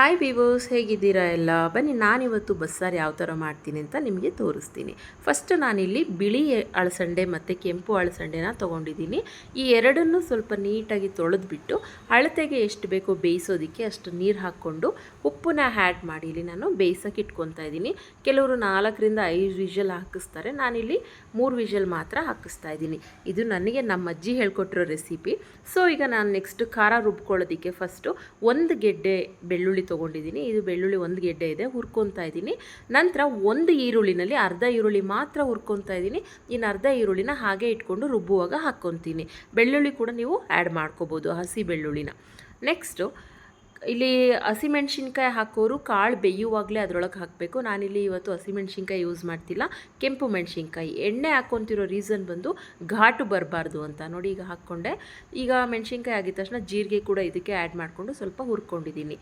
Hi ವಿವೋಸ್ ಹೇಗಿದ್ದೀರಾ ಎಲ್ಲ? ಬನ್ನಿ, ನಾನಿವತ್ತು ಬಸ್ಸಾರು ಯಾವ ಥರ ಮಾಡ್ತೀನಿ ಅಂತ ನಿಮಗೆ ತೋರಿಸ್ತೀನಿ. ಫಸ್ಟ್ ನಾನಿಲ್ಲಿ ಬಿಳಿ ಅಳಸಂಡೆ ಮತ್ತು ಕೆಂಪು ಅಳಸಂಡೆನ ತೊಗೊಂಡಿದ್ದೀನಿ. ಈ ಎರಡನ್ನು ಸ್ವಲ್ಪ ನೀಟಾಗಿ ತೊಳೆದ್ಬಿಟ್ಟು ಅಳತೆಗೆ ಎಷ್ಟು ಬೇಕೋ ಬೇಯಿಸೋದಕ್ಕೆ ಅಷ್ಟು ನೀರು ಹಾಕ್ಕೊಂಡು ಉಪ್ಪನ್ನ ಹ್ಯಾಡ್ ಮಾಡಿ ಇಲ್ಲಿ ನಾನು ಬೇಯಿಸೋಕೆ ಇಟ್ಕೊತಾ ಇದ್ದೀನಿ. ಕೆಲವರು ನಾಲ್ಕರಿಂದ ಐದು ವಿಷಲ್ ಹಾಕಿಸ್ತಾರೆ. ನಾನಿಲ್ಲಿ ಮೂರು ವಿಷಲ್ ಮಾತ್ರ ಹಾಕಿಸ್ತಾ ಇದ್ದೀನಿ. ಇದು ನನಗೆ ನಮ್ಮ ಅಜ್ಜಿ ಹೇಳ್ಕೊಟ್ಟಿರೋ ರೆಸಿಪಿ ಸೊ ಈಗ ನಾನು ನೆಕ್ಸ್ಟ್ ಖಾರ ರುಬ್ಕೊಳ್ಳೋದಕ್ಕೆ ಫಸ್ಟು ಒಂದು ಗೆಡ್ಡೆ ಬೆಳ್ಳುಳ್ಳಿ ತೊಗೊಂಡಿದ್ದೀನಿ. ಇದು ಬೆಳ್ಳುಳ್ಳಿ ಒಂದು ಗೆಡ್ಡೆ ಇದೆ, ಹುರ್ಕೊತಾ ಇದ್ದೀನಿ. ನಂತರ ಒಂದು ಈರುಳ್ಳಿನಲ್ಲಿ ಅರ್ಧ ಈರುಳ್ಳಿ ಮಾತ್ರ ಹುರ್ಕೊತಾ ಇದ್ದೀನಿ. ಇನ್ನು ಅರ್ಧ ಈರುಳ್ಳಿನ ಹಾಗೆ ಇಟ್ಕೊಂಡು ರುಬ್ಬುವಾಗ ಹಾಕ್ಕೊತೀನಿ. ಬೆಳ್ಳುಳ್ಳಿ ಕೂಡ ನೀವು ಆ್ಯಡ್ ಮಾಡ್ಕೋಬೋದು, ಹಸಿ ಬೆಳ್ಳುಳ್ಳಿನ. ನೆಕ್ಸ್ಟು ಇಲ್ಲಿ ಹಸಿಮೆಣ್ಸಿನ್ಕಾಯಿ ಹಾಕೋರು ಕಾಳು ಬೇಯುವಾಗಲೇ ಅದರೊಳಗೆ ಹಾಕಬೇಕು. ನಾನಿಲ್ಲಿ ಇವತ್ತು ಹಸಿಮೆಣ್ಸಿನ್ಕಾಯಿ ಯೂಸ್ ಮಾಡ್ತಿಲ್ಲ. ಕೆಂಪು ಮೆಣಸಿನ್ಕಾಯಿ. ಎಣ್ಣೆ ಹಾಕ್ಕೊತಿರೋ ರೀಸನ್ ಬಂದು ಘಾಟು ಬರಬಾರ್ದು ಅಂತ ನೋಡಿ ಈಗ ಹಾಕ್ಕೊಂಡೆ. ಈಗ ಮೆಣಸಿನ್ಕಾಯಿ ಆಗಿದ ತಕ್ಷಣ ಜೀರಿಗೆ ಕೂಡ ಇದಕ್ಕೆ ಆ್ಯಡ್ ಮಾಡಿಕೊಂಡು ಸ್ವಲ್ಪ ಹುರ್ಕೊಂಡಿದ್ದೀನಿ.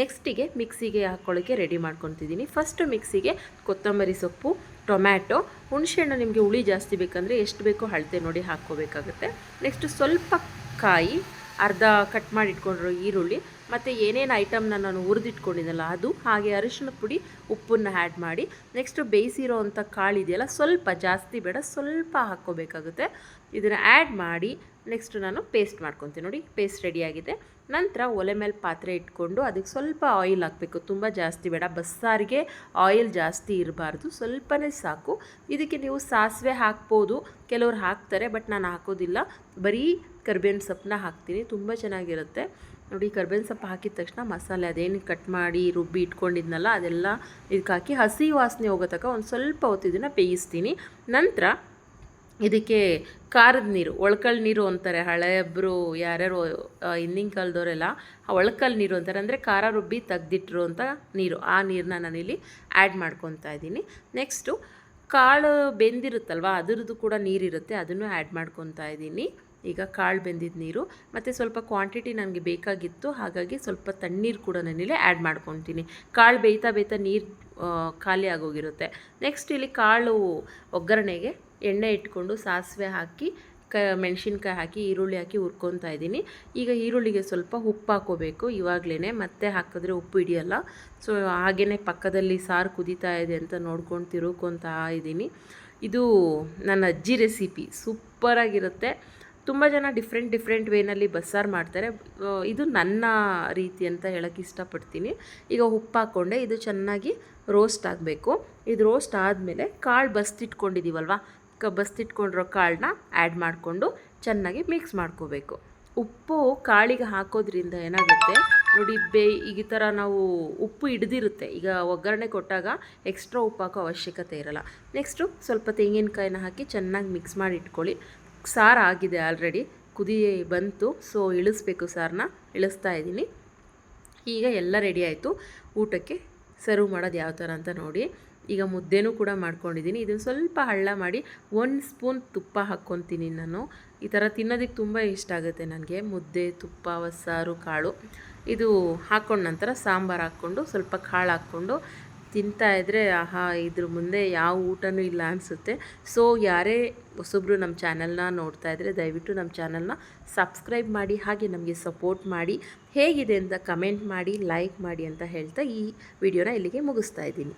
ನೆಕ್ಸ್ಟಿಗೆ ಮಿಕ್ಸಿಗೆ ಹಾಕ್ಕೊಳ್ಳೋಕ್ಕೆ ರೆಡಿ ಮಾಡ್ಕೊತಿದ್ದೀನಿ. ಫಸ್ಟು ಮಿಕ್ಸಿಗೆ ಕೊತ್ತಂಬರಿ ಸೊಪ್ಪು, ಟೊಮ್ಯಾಟೊ. ಹುಣಸೆಹಣ್ಣು ನಿಮಗೆ ಹುಳಿ ಜಾಸ್ತಿ ಬೇಕಂದರೆ ಎಷ್ಟು ಬೇಕೋ ಅಳತೆ ನೋಡಿ ಹಾಕ್ಕೋಬೇಕಾಗುತ್ತೆ. ನೆಕ್ಸ್ಟು ಸ್ವಲ್ಪ ಕಾಯಿ. ಅರ್ಧ ಕಟ್ ಮಾಡಿ ಇಟ್ಕೊಂಡಿರೋ ಈರುಳ್ಳಿ, ಮತ್ತು ಏನೇನು ಐಟಮ್ನ ನಾನು ಹುರಿದಿಟ್ಕೊಂಡಿದ್ದಲ್ಲ ಅದು, ಹಾಗೆ ಅರಿಶಿನ ಪುಡಿ ಉಪ್ಪನ್ನು ಆ್ಯಡ್ ಮಾಡಿ ನೆಕ್ಸ್ಟು ಬೇಯಿಸಿರೋ ಅಂಥ ಕಾಳಿದೆಯಲ್ಲ ಸ್ವಲ್ಪ ಜಾಸ್ತಿ ಬೇಡ, ಸ್ವಲ್ಪ ಹಾಕ್ಕೋಬೇಕಾಗುತ್ತೆ. ಇದನ್ನು ಆ್ಯಡ್ ಮಾಡಿ ನೆಕ್ಸ್ಟ್ ನಾನು ಪೇಸ್ಟ್ ಮಾಡ್ಕೊತೀನಿ ನೋಡಿ ಪೇಸ್ಟ್ ರೆಡಿಯಾಗಿದೆ ನಂತರ ಒಲೆ ಮೇಲೆ ಪಾತ್ರೆ ಇಟ್ಕೊಂಡು ಅದಕ್ಕೆ ಸ್ವಲ್ಪ ಆಯಿಲ್ ಹಾಕಬೇಕು. ತುಂಬ ಜಾಸ್ತಿ ಬೇಡ, ಬಸ್ಸಾರಿಗೆ ಆಯಿಲ್ ಜಾಸ್ತಿ ಇರಬಾರ್ದು, ಸ್ವಲ್ಪನೇ ಸಾಕು. ಇದಕ್ಕೆ ನೀವು ಸಾಸಿವೆ ಹಾಕ್ಬೋದು, ಕೆಲವ್ರು ಹಾಕ್ತಾರೆ, ಬಟ್ ನಾನು ಹಾಕೋದಿಲ್ಲ. ಬರೀ ಕರ್ಬೇವಿನ ಸೊಪ್ಪನ್ನ ಹಾಕ್ತೀನಿ. ತುಂಬ ಚೆನ್ನಾಗಿರುತ್ತೆ. ನೋಡಿ, ಕರ್ಬೇವಿನ ಸೊಪ್ಪು ಹಾಕಿದ ತಕ್ಷಣ ಮಸಾಲೆ ಅದೇನು ಕಟ್ ಮಾಡಿ ರುಬ್ಬಿ ಇಟ್ಕೊಂಡಿದ್ನಲ್ಲ, ಅದೆಲ್ಲ ಇದಕ್ಕೆ ಹಾಕಿ ಹಸಿ ವಾಸನೆ ಹೋಗೋ ತನಕ ಒಂದು ಸ್ವಲ್ಪ ಹೊತ್ತು ಇದನ್ನು ಬೇಯಿಸ್ತೀನಿ. ನಂತರ ಇದಕ್ಕೆ ಖಾರದ ನೀರು, ಒಳ್ಕಲ್ ನೀರು ಅಂತಾರೆ ಹಳೆಯೊಬ್ಬರು ಯಾರ್ಯಾರು ಹಿಂದಿನ ಕಾಲದವರೆಲ್ಲ ಒಳ್ಕಲ್ ನೀರು ಅಂತಾರೆ. ಅಂದರೆ ಖಾರ ರುಬ್ಬಿ ತೆಗ್ದಿಟ್ಟಿರುವಂಥ ನೀರು, ಆ ನೀರನ್ನ ನಾನಿಲ್ಲಿ ಆ್ಯಡ್ ಮಾಡ್ಕೊತಾ ಇದ್ದೀನಿ. ನೆಕ್ಸ್ಟು ಕಾಳು ಬೆಂದಿರುತ್ತಲ್ವ, ಅದರದ್ದು ಕೂಡ ನೀರಿರುತ್ತೆ, ಅದನ್ನು ಆ್ಯಡ್ ಮಾಡ್ಕೊತಾ ಇದ್ದೀನಿ. ಈಗ ಕಾಳು ಬೆಂದಿದ್ದ ನೀರು, ಮತ್ತು ಸ್ವಲ್ಪ ಕ್ವಾಂಟಿಟಿ ನನಗೆ ಬೇಕಾಗಿತ್ತು, ಹಾಗಾಗಿ ಸ್ವಲ್ಪ ತಣ್ಣೀರು ಕೂಡ ನಾನಿಲ್ಲಿ ಆ್ಯಡ್ ಮಾಡ್ಕೊತೀನಿ. ಕಾಳು ಬೇಯ್ತಾ ಬೇಯ್ತಾ ನೀರು ಖಾಲಿ ಆಗೋಗಿರುತ್ತೆ. ನೆಕ್ಸ್ಟ್ ಇಲ್ಲಿ ಕಾಳು ಒಗ್ಗರಣೆಗೆ ಎಣ್ಣೆ ಇಟ್ಕೊಂಡು ಸಾಸಿವೆ ಹಾಕಿ, ಕ, ಮೆಣಸಿನ್ಕಾಯಿ ಹಾಕಿ, ಈರುಳ್ಳಿ ಹಾಕಿ ಹುರ್ಕೊತಾ ಇದ್ದೀನಿ. ಈಗ ಈರುಳ್ಳಿಗೆ ಸ್ವಲ್ಪ ಉಪ್ಪು ಹಾಕೋಬೇಕು ಇವಾಗಲೇ ಮತ್ತೆ ಹಾಕಿದ್ರೆ ಉಪ್ಪು ಹಿಡಿಯಲ್ಲ. ಸೊ ಹಾಗೆಯೇ ಪಕ್ಕದಲ್ಲಿ ಸಾರು ಕುದೀತಾ ಇದೆ ಅಂತ ನೋಡ್ಕೊಂಡು ತಿರುಗ್ಕೊತಾ ಇದ್ದೀನಿ. ಇದು ನನ್ನ ಅಜ್ಜಿ ರೆಸಿಪಿ ಸೂಪರಾಗಿರುತ್ತೆ. ತುಂಬ ಜನ ಡಿಫ್ರೆಂಟ್ ಡಿಫ್ರೆಂಟ್ ವೇನಲ್ಲಿ ಬಸ್ಸಾರು ಮಾಡ್ತಾರೆ. ಇದು ನನ್ನ ರೀತಿ ಅಂತ ಹೇಳೋಕ್ಕೆ ಇಷ್ಟಪಡ್ತೀನಿ. ಈಗ ಉಪ್ಪು ಹಾಕ್ಕೊಂಡೆ ಇದು ಚೆನ್ನಾಗಿ ರೋಸ್ಟ್ ಆಗಬೇಕು. ಇದು ರೋಸ್ಟ್ ಆದಮೇಲೆ ಕಾಳು ಬಸ್ತಿಟ್ಕೊಂಡಿದ್ದೀವಲ್ವ ಕ, ಬಸ್ತಿಟ್ಕೊಂಡಿರೋ ಕಾಳನ್ನ ಆ್ಯಡ್ ಮಾಡಿಕೊಂಡು ಚೆನ್ನಾಗಿ ಮಿಕ್ಸ್ ಮಾಡ್ಕೋಬೇಕು. ಉಪ್ಪು ಕಾಳಿಗೆ ಹಾಕೋದ್ರಿಂದ ಏನಾಗುತ್ತೆ? ನೋಡಿ, ಬೇ, ಈಗ ಈ ಥರ ನಾವು ಉಪ್ಪು ಹಿಡ್ದಿರುತ್ತೆ. ಈಗ ಒಗ್ಗರಣೆ ಕೊಟ್ಟಾಗ ಎಕ್ಸ್ಟ್ರಾ ಉಪ್ಪು ಹಾಕೋ ಅವಶ್ಯಕತೆ ಇರಲ್ಲ. ನೆಕ್ಸ್ಟು ಸ್ವಲ್ಪ ತೆಂಗಿನಕಾಯಿನ ಹಾಕಿ ಚೆನ್ನಾಗಿ ಮಿಕ್ಸ್ ಮಾಡಿ ಇಟ್ಕೊಳ್ಳಿ. ಸಾರು ಆಗಿದೆ ಆಲ್ರೆಡಿ ಕುದಿ ಬಂತು ಸೊ ಇಳಿಸ್ಬೇಕು ಸಾರನ್ನ ಇಳಿಸ್ತಾ ಇದ್ದೀನಿ. ಈಗ ಎಲ್ಲ ರೆಡಿ ಆಯಿತು. ಊಟಕ್ಕೆ ಸರ್ವ್ ಮಾಡೋದು ಯಾವ ಥರ ಅಂತ ನೋಡಿ. ಈಗ ಮುದ್ದೆನೂ ಕೂಡ ಮಾಡ್ಕೊಂಡಿದ್ದೀನಿ. ಇದನ್ನು ಸ್ವಲ್ಪ ಹಳ್ಳ ಮಾಡಿ ಒಂದು ಸ್ಪೂನ್ ತುಪ್ಪ ಹಾಕ್ಕೊತೀನಿ ನಾನು. ಈ ಥರ ತಿನ್ನೋದಕ್ಕೆ ತುಂಬ ಇಷ್ಟ ಆಗುತ್ತೆ ನನಗೆ. ಮುದ್ದೆ, ತುಪ್ಪ ಬಸ್ಸಾರು ಕಾಳು. ಇದು ಹಾಕ್ಕೊಂಡ ನಂತರ ಸಾಂಬಾರು ಹಾಕ್ಕೊಂಡು ಸ್ವಲ್ಪ ಕಾಳು ಹಾಕ್ಕೊಂಡು ತಿಂತಾ ಇದ್ದರೆ ಆಹಾ, ಇದ್ರ ಮುಂದೆ ಯಾವ ಊಟನೂ ಇಲ್ಲ ಅನಿಸುತ್ತೆ. ಸೊ, ಯಾರೇ ಹೊಸೊಬ್ಬರು ನಮ್ಮ ಚಾನಲ್ನ ನೋಡ್ತಾ ಇದ್ದರೆ ದಯವಿಟ್ಟು ನಮ್ಮ ಚಾನಲ್ನ ಸಬ್ಸ್ಕ್ರೈಬ್ ಮಾಡಿ, ಹಾಗೆ ನಮಗೆ ಸಪೋರ್ಟ್ ಮಾಡಿ. ಹೇಗಿದೆ ಅಂತ ಕಮೆಂಟ್ ಮಾಡಿ, ಲೈಕ್ ಮಾಡಿ ಅಂತ ಹೇಳ್ತಾ ಈ ವಿಡಿಯೋನ ಇಲ್ಲಿಗೆ ಮುಗಿಸ್ತಾ ಇದ್ದೀನಿ.